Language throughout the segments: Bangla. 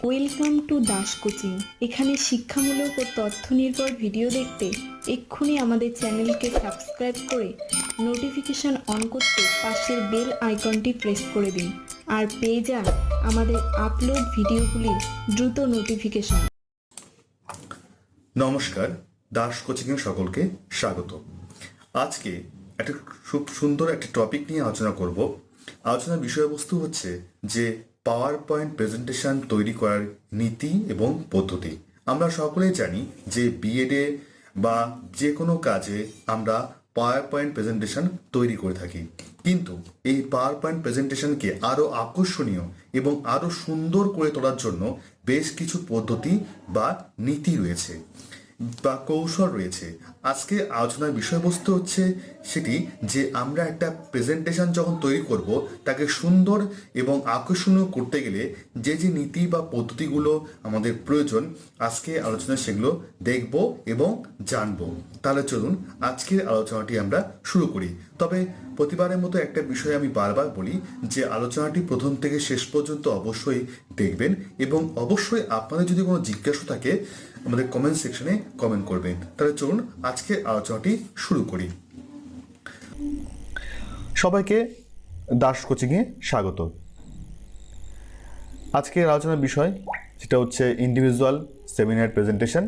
ওয়েলকাম টু দাস কোচিং এখানে শিক্ষামূলক ও তথ্য নির্ভর ভিডিও দেখতে এক্ষুনি আমাদের চ্যানেলকে সাবস্ক্রাইব করে নোটিফিকেশন অন করতে পাশের বেল আইকনটি প্রেস করে দিন। আর পেয়ে যান আমাদের আপলোড ভিডিওগুলির দ্রুত নোটিফিকেশন। নমস্কার দাস কোচিংয়ে সকলকে স্বাগত। আজকে একটা খুব সুন্দর একটা টপিক নিয়ে আলোচনা করব। আলোচনার বিষয়বস্তু হচ্ছে যে পাওয়ার পয়েন্ট প্রেজেন্টেশন তৈরি করার নীতি এবং পদ্ধতি। আমরা সকলেই জানি যে বিএডে বা যে কোনো কাজে আমরা পাওয়ার পয়েন্ট প্রেজেন্টেশন তৈরি করে থাকি। কিন্তু এই পাওয়ার পয়েন্ট প্রেজেন্টেশনকে আরও আকর্ষণীয় এবং আরও সুন্দর করে তোলার জন্য বেশ কিছু পদ্ধতি বা নীতি রয়েছে। বা কৌশল রয়েছে। আজকে আলোচনার বিষয়বস্তু হচ্ছে সেটি যে আমরা একটা প্রেজেন্টেশন যখন তৈরি করব, তাকে সুন্দর এবং আকর্ষণীয় করতে গেলে যে যে নীতি বা পদ্ধতিগুলো আমাদের প্রয়োজন, আজকে আলোচনা সেগুলো দেখব এবং জানব। তাহলে চলুন আজকের আলোচনাটি আমরা শুরু করি। তবে প্রতিবারের মতো একটা বিষয় আমি বারবার বলি যে আলোচনাটি প্রথম থেকে শেষ পর্যন্ত অবশ্যই দেখবেন এবং অবশ্যই আপনাদের যদি কোনো জিজ্ঞাসা থাকে আমাদের কমেন্ট সেকশনে কমেন্ট করবেন। তাহলে চলুন আজকে আলোচনাটি শুরু করি। সবাইকে দাস কোচিংয়ে স্বাগত। আজকের আলোচনার বিষয় সেটা হচ্ছে ইন্ডিভিজুয়াল সেমিনার প্রেজেন্টেশন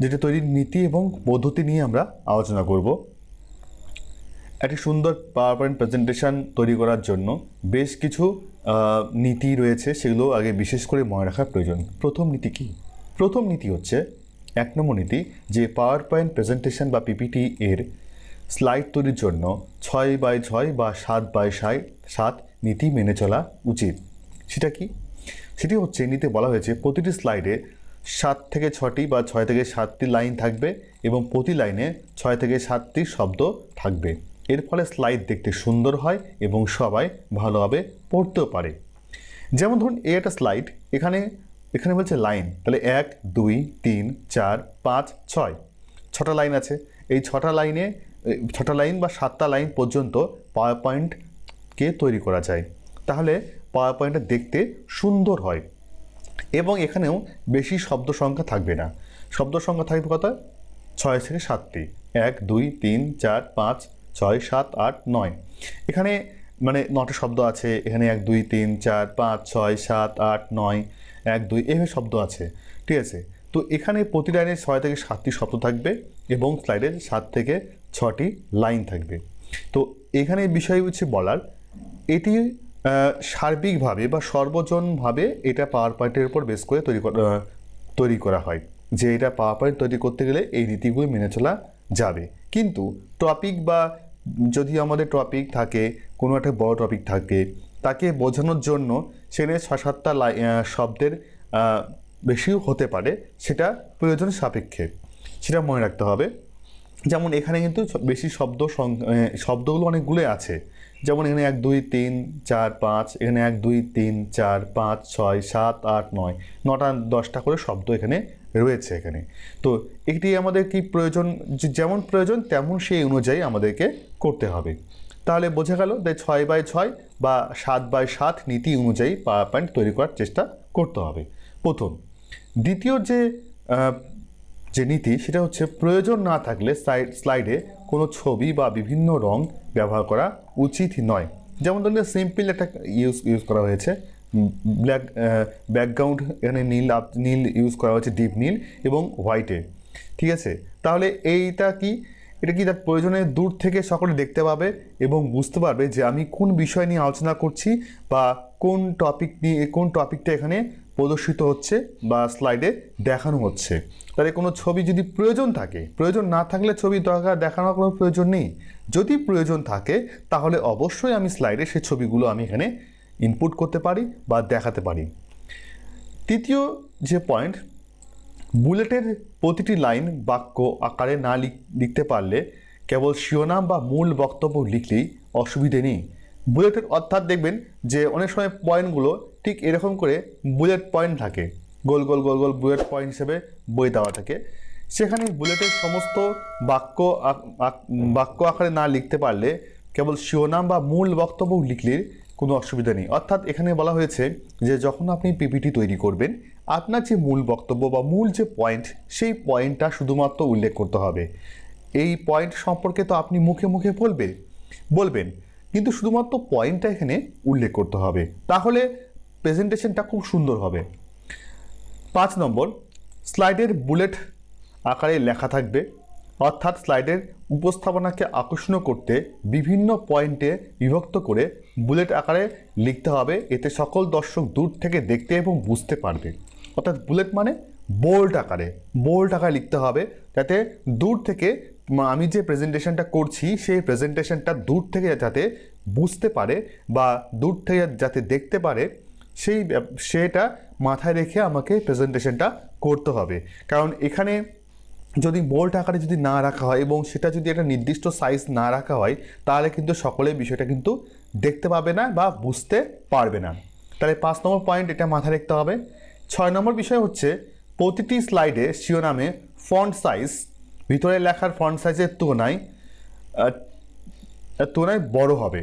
যেটা তৈরির নীতি এবং পদ্ধতি নিয়ে আমরা আলোচনা করব। একটি সুন্দর পাওয়ার পয়েন্ট প্রেজেন্টেশন তৈরি করার জন্য বেশ কিছু নীতি রয়েছে, সেগুলো আগে বিশেষ করে মনে রাখা প্রয়োজন। প্রথম নীতি কি? প্রথম নীতি হচ্ছে, এক নম্বর নীতি, যে পাওয়ার পয়েন্ট প্রেজেন্টেশন বা পিপিটি এর স্লাইড তৈরির জন্য ছয় বাই ছয় বা সাত বাই সাই, সাত নীতি মেনে চলা উচিত। সেটা কি? সেটি হচ্ছে নীতি বলা হয়েছে, প্রতিটি স্লাইডে সাত থেকে ছটি বা ছয় থেকে সাতটি লাইন থাকবে এবং প্রতি লাইনে ছয় থেকে সাতটি শব্দ থাকবে। এর ফলে স্লাইড দেখতে সুন্দর হয় এবং সবাই ভালোভাবে পড়তেও পারে। যেমন ধরুন, এই একটা স্লাইড এখানে এখানে বলছে লাইন তাহলে এক, দুই, তিন, চার, পাঁচ, ছয়। ছটা লাইন আছে। এই ছটা লাইনে ছটা লাইন বা সাতটা লাইন পর্যন্ত পাওয়ার পয়েন্টকে তৈরি করা যায়। তাহলে পাওয়ার পয়েন্টটা দেখতে সুন্দর হয় এবং এখানেও বেশি শব্দ সংখ্যা থাকবে না। শব্দ সংখ্যা থাকবে কত? ছয় থেকে সাতটি। এক, দুই, তিন, চার, পাঁচ ছয়, সাত, আট, নয়। এখানে মানে নটা শব্দ আছে, এখানে এক, দুই, তিন, চার, পাঁচ, ছয়, সাত, আট, নয়, এক, দুই, এভাবে শব্দ আছে, ঠিক আছে? তো এখানে প্রতি লাইনে ছয় থেকে সাতটি শব্দ থাকবে এবং স্লাইডে সাত থেকে ছটি লাইন থাকবে। তো এখানে বিষয় হচ্ছে বলার, এটি সার্বিকভাবে বা সর্বজনভাবে এটা পাওয়ার পয়েন্টের উপর বেস করে তৈরি তৈরি করা হয়, যে এটা পাওয়ার পয়েন্ট তৈরি করতে গেলে এই নীতিগুলো মেনে চলা যাবে। কিন্তু টপিক বা যদি আমাদের টপিক থাকে, কোনো একটা বড় টপিক থাকে, তাকে বোঝানোর জন্য সেখানে ছ সাতটা লাই- শব্দের বেশিও হতে পারে, সেটা প্রয়োজন সাপেক্ষে। সেটা মনে রাখতে হবে। যেমন এখানে কিন্তু বেশি শব্দ শব্দগুলো অনেকগুলো আছে। যেমন এখানে এক, দুই, তিন, চার, পাঁচ, এখানে এক, দুই, তিন, চার, পাঁচ, ছয়, সাত, আট, নয়, নটা, দশটা করে শব্দ এখানে রয়েছে এখানে। তো এটি আমাদের কি প্রয়োজন যেমন প্রয়োজন তেমন সেই অনুযায়ী আমাদেরকে করতে হবে। তাহলে বোঝা গেল যে ছয় বাই ছয় বা সাত বাই সাত নীতি অনুযায়ী পাওয়ার পয়েন্ট তৈরি করার চেষ্টা করতে হবে। প্রথম, দ্বিতীয় যে যে নীতি সেটা হচ্ছে প্রয়োজন না থাকলে স্লাইড স্লাইডে কোনো ছবি বা বিভিন্ন রং ব্যবহার করা উচিত নয়। যেমন ধরুন সিম্পল একটা ইউজ ইউজ করা হয়েছে। ব্ল্যাক ব্যাকগ্রাউন্ড এখানে নীল আপ- নীল ইউজ করা হয়েছে ডিপ নীল এবং হোয়াইটে ঠিক আছে? তাহলে এইটা কি? এটা কি তার প্রয়োজনে দূর থেকে সকলে দেখতে পাবে এবং বুঝতে পারবে যে আমি কোন বিষয় নিয়ে আলোচনা করছি বা কোন টপিক নিয়ে, কোন টপিকটা এখানে প্রদর্শিত হচ্ছে বা স্লাইডে দেখানো হচ্ছে। তাহলে কোনো ছবি যদি প্রয়োজন থাকে, প্রয়োজন না থাকলে ছবি দরকার, দেখানোর কোনো প্রয়োজন নেই। যদি প্রয়োজন থাকে, তাহলে অবশ্যই আমি স্লাইডে সেই ছবিগুলো আমি এখানে ইনপুট করতে পারি বা দেখাতে পারি। তৃতীয় যে পয়েন্ট বুলেটের প্রতিটি লাইন বাক্য আকারে না লিখ- লিখতে পারলে কেবল শিরোনাম বা মূল বক্তব্য লিখলেই অসুবিধে নেই। বুলেটের অর্থাৎ দেখবেন যে অনেক সময় পয়েন্টগুলো ঠিক এরকম করে বুলেট পয়েন্ট থাকে। গোল গোল গোল গোল বুলেট পয়েন্ট হিসেবে বই দেওয়া থাকে। সেখানে বুলেটের সমস্ত বাক্য বাক্য আকারে না লিখতে পারলে কেবল শিরোনাম বা মূল বক্তব্য লিখলে কোনো অসুবিধা নেই। অর্থাৎ এখানে বলা হয়েছে যে যখন আপনি পিপিটি তৈরি করবেন, আপনার যে মূল বক্তব্য বা মূল যে পয়েন্ট সেই পয়েন্টটা শুধুমাত্র উল্লেখ করতে হবে। এই পয়েন্ট সম্পর্কে তো আপনি মুখে মুখে বলবে বলবেন। কিন্তু শুধুমাত্র পয়েন্টটা এখানে উল্লেখ করতে হবে। তাহলে প্রেজেন্টেশনটা খুব সুন্দর হবে। পাঁচ নম্বর স্লাইডের বুলেট আকারে লেখা থাকবে। অর্থাৎ স্লাইডের উপস্থাপনাকে আকর্ষণ করতে বিভিন্ন পয়েন্টে বিভক্ত করে বুলেট আকারে লিখতে হবে। এতে সকল দর্শক দূর থেকে দেখতে এবং বুঝতে পারবে। অর্থাৎ বুলেট মানে বোল্ড আকারে। বোল্ড আকারে লিখতে হবে যাতে দূর থেকে আমি যে প্রেজেন্টেশনটা করছি, সেই প্রেজেন্টেশনটা দূর থেকে যাতে বুঝতে পারে বা দূর থেকে যাতে দেখতে পারে, সেই সেটা মাথায় রেখে আমাকে প্রেজেন্টেশনটা করতে হবে। কারণ এখানে যদি বোল্ড আকারে যদি না রাখা হয় এবং সেটা যদি একটা নির্দিষ্ট সাইজ না রাখা হয়, তাহলে কিন্তু সকলে বিষয়টা কিন্তু দেখতে পাবে না বা বুঝতে পারবে না। তাহলে পাঁচ নম্বর পয়েন্ট এটা মাথায় রাখতে হবে। ছয় নম্বর বিষয় হচ্ছে, প্রতিটি স্লাইডে শিরোনামে ফন্ট সাইজ ভিতরে লেখার ফন্ট সাইজের তুলনায় তুলনায় বড় হবে।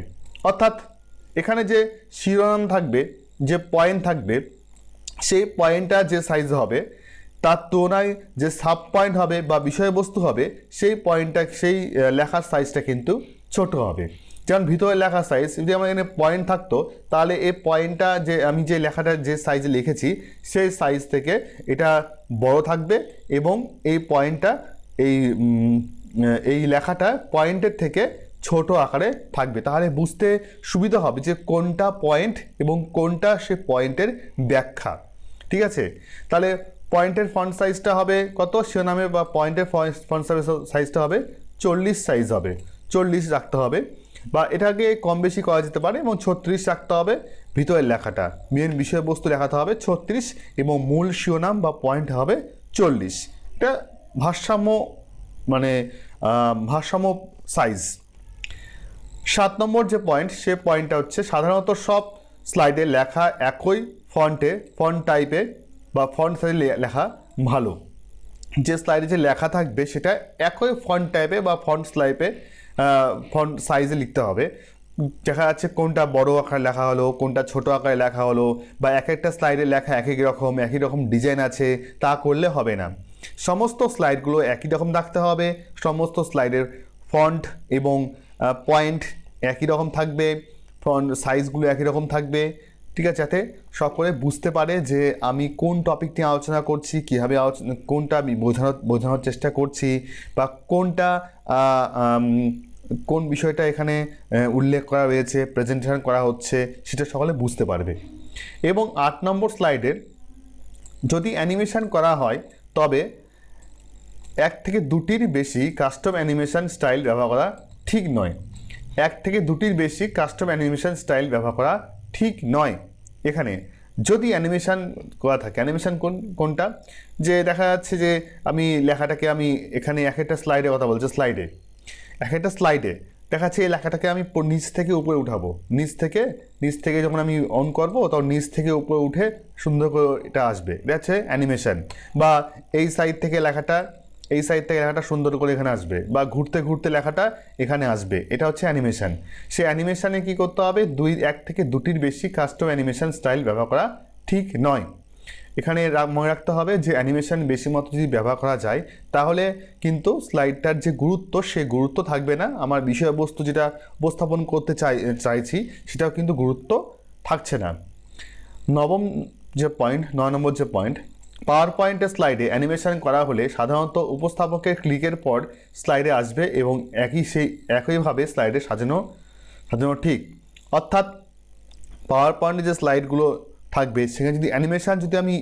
অর্থাৎ এখানে যে শিরোনাম থাকবে, যে পয়েন্ট থাকবে, সেই পয়েন্টটা যে সাইজ হবে তার তুলনায় যে সাব পয়েন্ট হবে বা বিষয়বস্তু হবে, সেই পয়েন্টটা সেই লেখার সাইজটা কিন্তু ছোট হবে। যেমন ভিতরে লেখা সাইজ যদি আমার এখানে পয়েন্ট থাকতো, তাহলে এই পয়েন্টটা যে আমি যে লেখাটা যে সাইজে লিখেছি, সেই সাইজ থেকে এটা বড় থাকবে এবং এই পয়েন্টটা এই এই লেখাটা পয়েন্টের থেকে ছোট আকারে থাকবে। তাহলে বুঝতে সুবিধা হবে যে কোনটা পয়েন্ট এবং কোনটা সে পয়েন্টের ব্যাখ্যা। ঠিক আছে? তাহলে পয়েন্টের ফন্ট সাইজটা হবে কত? শিরোনামে বা পয়েন্টের ফন্ট সাইজটা হবে চল্লিশ সাইজ হবে। চল্লিশ রাখতে হবে। বা এটাকে কম বেশি করা যেতে পারে এবং ছত্রিশ রাখতে হবে ভিতরের লেখাটা। মেন বিষয়বস্তু লেখাতে হবে ছত্রিশ এবং মূল শিরোনাম বা পয়েন্ট হবে চল্লিশ। এটা ভারসাম্য মানে ভারসাম্য সাইজ। সাত নম্বর যে পয়েন্ট, সে পয়েন্টটা হচ্ছে সাধারণত সব স্লাইডে লেখা একই ফন্টে, ফন্ট টাইপে বা ফন্ট সাইজে লেখা ভালো। যে স্লাইডে যে লেখা থাকবে সেটা একই ফন্ট টাইপে বা ফন্ট স্লাইপে ফন্ট সাইজে লিখতে হবে। দেখা যাচ্ছে কোনটা বড় আকারে লেখা হলো, কোনটা ছোট আকারে লেখা হলো, বা এক একটা স্লাইডে লেখা এক এক রকম, একই রকম ডিজাইন আছে, তা করলে হবে না। সমস্ত স্লাইডগুলো একই রকম রাখতে হবে, সমস্ত স্লাইডের ফন্ট এবং পয়েন্ট একই রকম থাকবে ফন্ট সাইজগুলো একই রকম থাকবে। ঠিক আছে, যাতে সকলে বুঝতে পারে যে আমি কোন টপিক নিয়ে আলোচনা করছি, কীভাবে আলোচনা কোনটা আমি বোঝানোর বোঝানোর চেষ্টা করছি বা কোনটা কোন বিষয়টা এখানে উল্লেখ করা রয়েছে প্রেজেন্টেশন করা হচ্ছে, সেটা সকলে বুঝতে পারবে। এবং আট নম্বর স্লাইডের যদি অ্যানিমেশন করা হয়, তবে এক থেকে দুটির বেশি কাস্টম অ্যানিমেশন স্টাইল ব্যবহার করা ঠিক নয়। এক থেকে দুটির বেশি কাস্টম অ্যানিমেশন স্টাইল ব্যবহার করা ঠিক নয়। এখানে যদি অ্যানিমেশন করা থাকে অ্যানিমেশন কোন, কোনটা? যে দেখা যাচ্ছে যে আমি লেখাটাকে আমি এখানে এক একটা স্লাইডে কথা বলছি স্লাইডে এক একটা স্লাইডে দেখা যাচ্ছে এই লেখাটাকে আমি নিচ থেকে উপরে উঠাবো। নিচ থেকে নিচ থেকে যখন আমি অন করব, তখন নিচ থেকে উপরে উঠে সুন্দর করে এটা আসবে। এটা হচ্ছে অ্যানিমেশন বা এই সাইড থেকে লেখাটা এই সাইড থেকে লেখাটা সুন্দর করে এখানে আসবে বা ঘুরতে ঘুরতে লেখাটা এখানে আসবে। এটা হচ্ছে অ্যানিমেশন সে অ্যানিমেশানে কি করতে হবে? দুই, এক থেকে দুটির বেশি কাস্টম অ্যানিমেশন স্টাইল ব্যবহার করা ঠিক নয়। এখানে মনে রাখতে হবে যে অ্যানিমেশন বেশি মতো যদি ব্যবহার করা যায়, তাহলে কিন্তু স্লাইডটার যে গুরুত্ব সে গুরুত্ব থাকবে না। আমার বিষয়বস্তু যেটা উপস্থাপন করতে চাই, চাইছি, সেটাও কিন্তু গুরুত্ব থাকছে না। নবম যে পয়েন্ট নয় নম্বর যে পয়েন্ট পাওয়ার পয়েন্টের স্লাইডে অ্যানিমেশন করা হলে সাধারণত উপস্থাপকের ক্লিকের পর স্লাইডে আসবে এবং একই সেই, একইভাবে স্লাইডে সাজানো সাজানো ঠিক। অর্থাৎ পাওয়ার পয়েন্টে যে স্লাইডগুলো থাকবে, সেখানে যদি অ্যানিমেশন যদি আমি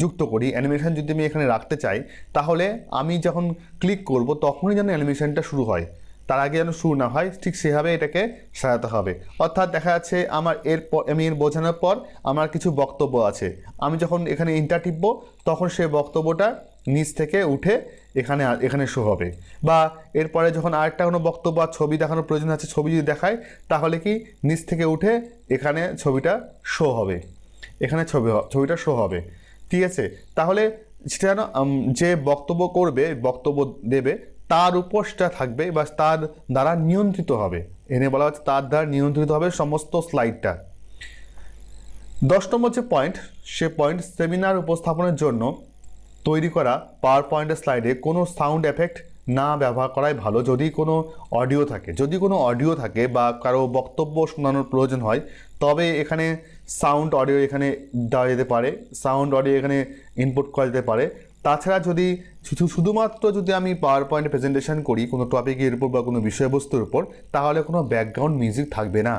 যুক্ত করি, অ্যানিমেশন যদি আমি এখানে রাখতে চাই, তাহলে আমি যখন ক্লিক করব, তখনই যেন অ্যানিমেশনটা শুরু হয়। তার আগে যেন শুরু না হয়, ঠিক সেভাবে এটাকে সাজাতে হবে। অর্থাৎ দেখা যাচ্ছে আমার এর আমি এর বোঝানোর পর আমার কিছু বক্তব্য আছে। আমি যখন এখানে ইন্টার টিপব, তখন সেই বক্তব্যটা নিচ থেকে উঠে এখানে এখানে শো হবে। বা এরপরে যখন আরেকটা কোনো বক্তব্য বা ছবি দেখানোর প্রয়োজন আছে, ছবি যদি দেখায় তাহলে কি নিচ থেকে উঠে এখানে ছবিটা শো হবে। এখানে ছবি ছবিটা শো হবে। ঠিক আছে? তাহলে সেটা যেন যে বক্তব্য করবে, বক্তব্য দেবে তার উপর সেটা থাকবে, বা তার দ্বারা নিয়ন্ত্রিত হবে। এনে বলা হচ্ছে তার দ্বারা নিয়ন্ত্রিত হবে সমস্ত স্লাইডটা। দশ নম্বর যে পয়েন্ট, সে পয়েন্ট সেমিনার উপস্থাপনের জন্য তৈরি করা পাওয়ার পয়েন্টের স্লাইডে কোনো সাউন্ড এফেক্ট না ব্যবহার করাই ভালো, যদি কোনো অডিও থাকে। যদি কোনো অডিও থাকে বা কারও বক্তব্য শোনানোর প্রয়োজন হয়, তবে এখানে সাউন্ড অডিও এখানে দেওয়া যেতে পারে, সাউন্ড অডিও এখানে ইনপুট করা যেতে পারে। তাছাড়া যদি শুধু শুধুমাত্র যদি আমি পাওয়ার পয়েন্ট প্রেজেন্টেশন করি, কোনো টপিকের উপর বা কোনো বিষয়বস্তুর উপর, তাহলে কোনো ব্যাকগ্রাউন্ড মিউজিক থাকবে না।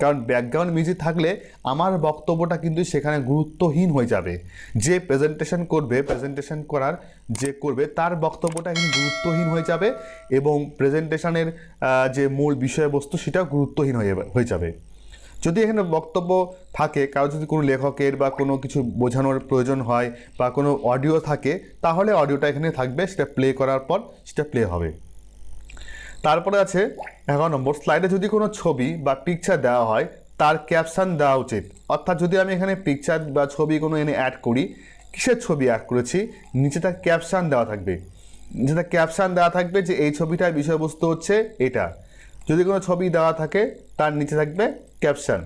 কারণ ব্যাকগ্রাউন্ড মিউজিক থাকলে আমার বক্তব্যটা কিন্তু সেখানে গুরুত্বহীন হয়ে যাবে। যে প্রেজেন্টেশন করবে প্রেজেন্টেশন করার যে করবে, তার বক্তব্যটা কিন্তু গুরুত্বহীন হয়ে যাবে এবং প্রেজেন্টেশনের যে মূল বিষয়বস্তু, সেটাও গুরুত্বহীন হয়ে হয়ে যাবে। যদি এখানে বক্তব্য থাকে, কারও যদি কোনো লেখকের বা কোনো কিছু বোঝানোর প্রয়োজন হয় বা কোনো অডিও থাকে, তাহলে অডিওটা এখানে থাকবে, সেটা প্লে করার পর সেটা প্লে হবে। তারপরে আছে, এগারো নম্বর স্লাইডে যদি কোনো ছবি বা পিকচার দেওয়া হয়, তার ক্যাপশন দেওয়া উচিত। অর্থাৎ যদি আমি এখানে পিকচার বা ছবি কোনো এনে অ্যাড করি, কিসের ছবি অ্যাড করেছি? নিচে তার ক্যাপশন দেওয়া থাকবে। নিচে তার ক্যাপশন দেওয়া থাকবে যে, এই ছবিটার বিষয়বস্তু হচ্ছে এটা। যদি কোনো ছবি দেওয়া থাকে, তার নিচে থাকবে ক্যাপশন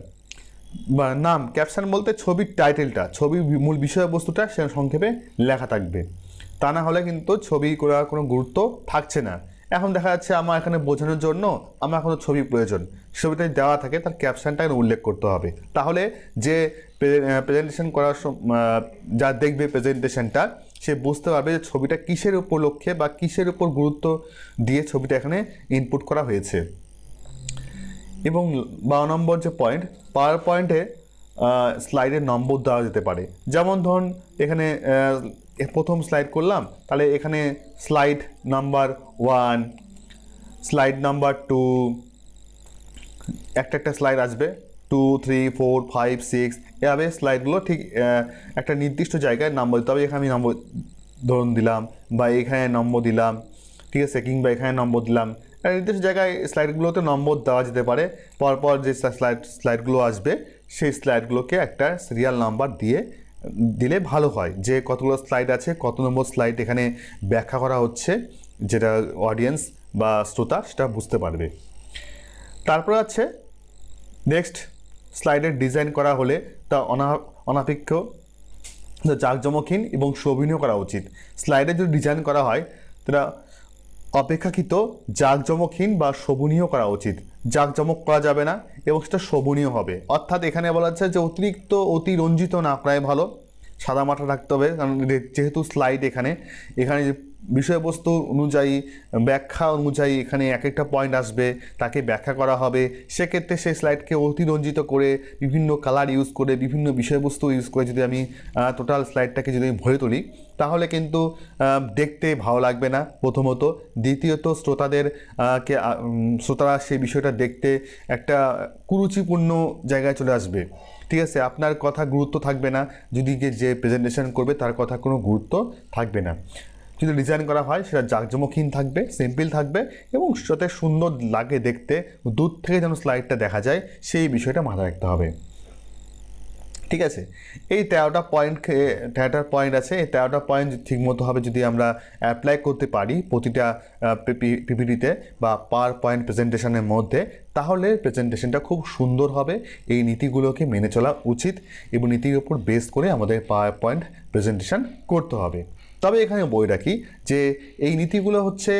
বা নাম ক্যাপশন বলতে ছবির টাইটেলটা ছবির মূল বিষয়বস্তুটা সে সংক্ষেপে লেখা থাকবে। তা না হলে কিন্তু ছবি করার কোনো গুরুত্ব থাকছে না। এখন দেখা যাচ্ছে আমার এখানে বোঝানোর জন্য আমার কোনো ছবি প্রয়োজন। ছবিটা দেওয়া থাকে, তার ক্যাপশনটা উল্লেখ করতে হবে। তাহলে যে প্রেজেন্টেশন করার যা দেখবে প্রেজেন্টেশনটা সে বুঝতে পারবে যে ছবিটা কিসের উপলক্ষে বা কিসের উপর গুরুত্ব দিয়ে ছবিটা এখানে ইনপুট করা হয়েছে। এবং বারো নম্বর যে পয়েন্ট পাওয়ার পয়েন্টে স্লাইডের নম্বর দেওয়া যেতে পারে। যেমন ধরুন, এখানে প্রথম স্লাইড করলাম, তাহলে এখানে slide number one slide number two একটা একটা স্লাইড আসবে। Two three four five six এভাবে স্লাইডগুলো ঠিক একটা নির্দিষ্ট জায়গায় নম্বর দিতে হবে। এখানে আমি নম্বর ধরুন দিলাম, বা এখানে নম্বর দিলাম, ঠিক আছে, কিংবা এখানে নম্বর দিলাম নির্দিষ্ট জায়গায় স্লাইডগুলোতে নম্বর দেওয়া যেতে পারে। পরপর যে স্লাইড, স্লাইডগুলো আসবে, সেই স্লাইডগুলোকে একটা সিরিয়াল নাম্বার দিয়ে, দিলে ভালো হয়। যে কতগুলো স্লাইড আছে, কত নম্বর স্লাইড এখানে ব্যাখ্যা করা হচ্ছে, যেটা অডিয়েন্স বা শ্রোতা সেটা বুঝতে পারবে। তারপর আছে নেক্সট স্লাইডের ডিজাইন করা হলে তা অনা অনাপেক্ষ, জাঁকজমকহীন এবং শোভনীয় করা উচিত। স্লাইডে যদি ডিজাইন করা হয়, তারা অপেক্ষাকৃত জাঁকজমকহীন বা শোভনীয় করা উচিত। জাঁকজমক করা যাবে না এবং সেটা শোভনীয় হবে। অর্থাৎ এখানে বলা যাচ্ছে যে অতিরিক্ত অতিরঞ্জিত না করাই ভালো। সাদা মাঠা রাখতে হবে, কারণ যেহেতু স্লাইড এখানে এখানে যে বিষয়বস্তু অনুযায়ী, ব্যাখ্যা অনুযায়ী এখানে এক একটা পয়েন্ট আসবে, তাকে ব্যাখ্যা করা হবে। সেক্ষেত্রে সেই স্লাইডকে অতিরঞ্জিত করে, বিভিন্ন কালার ইউজ করে, বিভিন্ন বিষয়বস্তু ইউজ করে যদি আমি টোটাল স্লাইডটাকে যদি আমি ভরে তুলি, তাহলে কিন্তু দেখতে ভালো লাগবে না। প্রথমত। দ্বিতীয়ত, শ্রোতাদের কে শ্রোতারা সেই বিষয়টা দেখতে একটা কুরুচিপূর্ণ জায়গায় চলে আসবে। ঠিক আছে? আপনার কথা গুরুত্ব থাকবে না। যদি যে- প্রেজেন্টেশন করবে, তার কথা কোনো গুরুত্ব থাকবে না। যদি ডিজাইন করা হয়, সেটা জাঁকজমকহীন থাকবে সিম্পল থাকবে এবং যাতে সুন্দর লাগে দেখতে, দূর থেকে যেন স্লাইডটা দেখা যায়, সেই বিষয়টা মাথায় রাখতে হবে। ঠিক আছে? এই তেরোটা পয়েন্ট তেরোটা পয়েন্ট আছে, এই তেরোটা পয়েন্ট ঠিকমতোভাবে যদি আমরা অ্যাপ্লাই করতে পারি প্রতিটা পিপিটিতে বা পাওয়ার পয়েন্ট প্রেজেন্টেশনের মধ্যে, তাহলে প্রেজেন্টেশনটা খুব সুন্দর হবে। এই নীতিগুলোকে মেনে চলা উচিত এবং নীতির উপর বেস করে আমাদের পাওয়ার পয়েন্ট প্রেজেন্টেশন করতে হবে। তবে এখানে বই রাখি যে এই নীতিগুলো হচ্ছে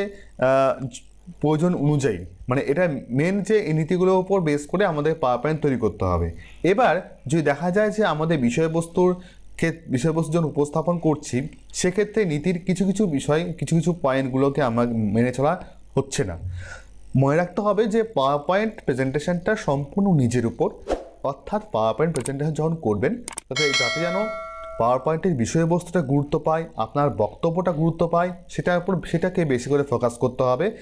প্রয়োজন অনুযায়ী। মানে এটা মেন যে এই নীতিগুলোর উপর বেস করে আমাদের পাওয়ার পয়েন্ট তৈরি করতে হবে। এবার যদি দেখা যায় যে আমাদের বিষয়বস্তুর বিষয়বস্তু যখন উপস্থাপন করছি, সেক্ষেত্রে নীতির কিছু কিছু বিষয়, কিছু কিছু পয়েন্টগুলোকে আমার মেনে চলা হচ্ছে না। মনে রাখতে হবে যে পাওয়ার পয়েন্ট প্রেজেন্টেশনটা সম্পূর্ণ নিজের উপর। অর্থাৎ পাওয়ার পয়েন্ট প্রেজেন্টেশন যখন করবেন, তাতে যাতে যেন পাওয়ার পয়েন্টের বিষয়বস্তুটা গুরুত্ব পায়, আপনার বক্তব্যটা গুরুত্ব পায়, সেটার উপর, সেটাকে বেশি করে ফোকাস করতে হবে।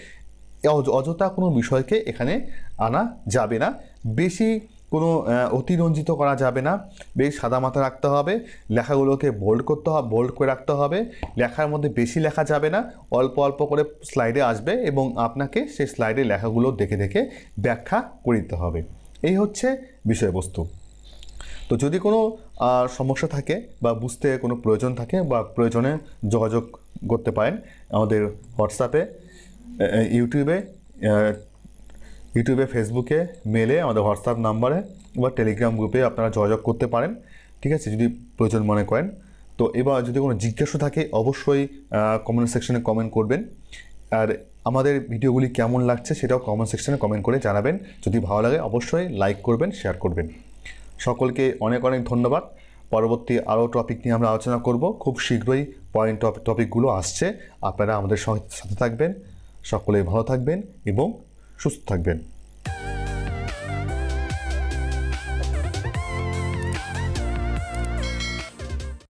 অয- অযথা কোনো বিষয়কে এখানে আনা যাবে না। বেশি কোনো অতিরঞ্জিত করা যাবে না। বেশ সাদা মাথা রাখতে হবে, লেখাগুলোকে বোল্ড করতে হবে বোল্ড করে রাখতে হবে। লেখার মধ্যে বেশি লেখা যাবে না, অল্প অল্প করে স্লাইডে আসবে এবং আপনাকে সেই স্লাইডে লেখাগুলো দেখে দেখে ব্যাখ্যা করে দিতে হবে। এই হচ্ছে বিষয়বস্তু। তো যদি কোনো সমস্যা থাকে বা বুঝতে কোনো প্রয়োজন থাকে বা প্রয়োজনে যোগাযোগ করতে পারেন আমাদের হোয়াটসঅ্যাপে ইউটিউবে ইউটিউবে ফেসবুকে মেলে আমাদের হোয়াটসঅ্যাপ নাম্বারে বা টেলিগ্রাম গ্রুপে আপনারা যোগাযোগ করতে পারেন। ঠিক আছে? যদি প্রয়োজন মনে করেন। তো এবার যদি কোনো জিজ্ঞাসা থাকে, অবশ্যই কমেন্ট সেকশনে কমেন্ট করবেন। আর আমাদের ভিডিওগুলি কেমন লাগছে সেটাও কমেন্ট সেকশনে কমেন্ট করে জানাবেন। যদি ভালো লাগে, অবশ্যই লাইক করবেন শেয়ার করবেন। সকলকে অনেক অনেক ধন্যবাদ। পরবর্তী আরও টপিক নিয়ে আমরা আলোচনা করব। খুব শীঘ্রই পয়েন্ট টপিকগুলো আসছে। আপনারা আমাদের সাথে থাকবেন। সকলে ভালো থাকবেন এবং সুস্থ থাকবেন।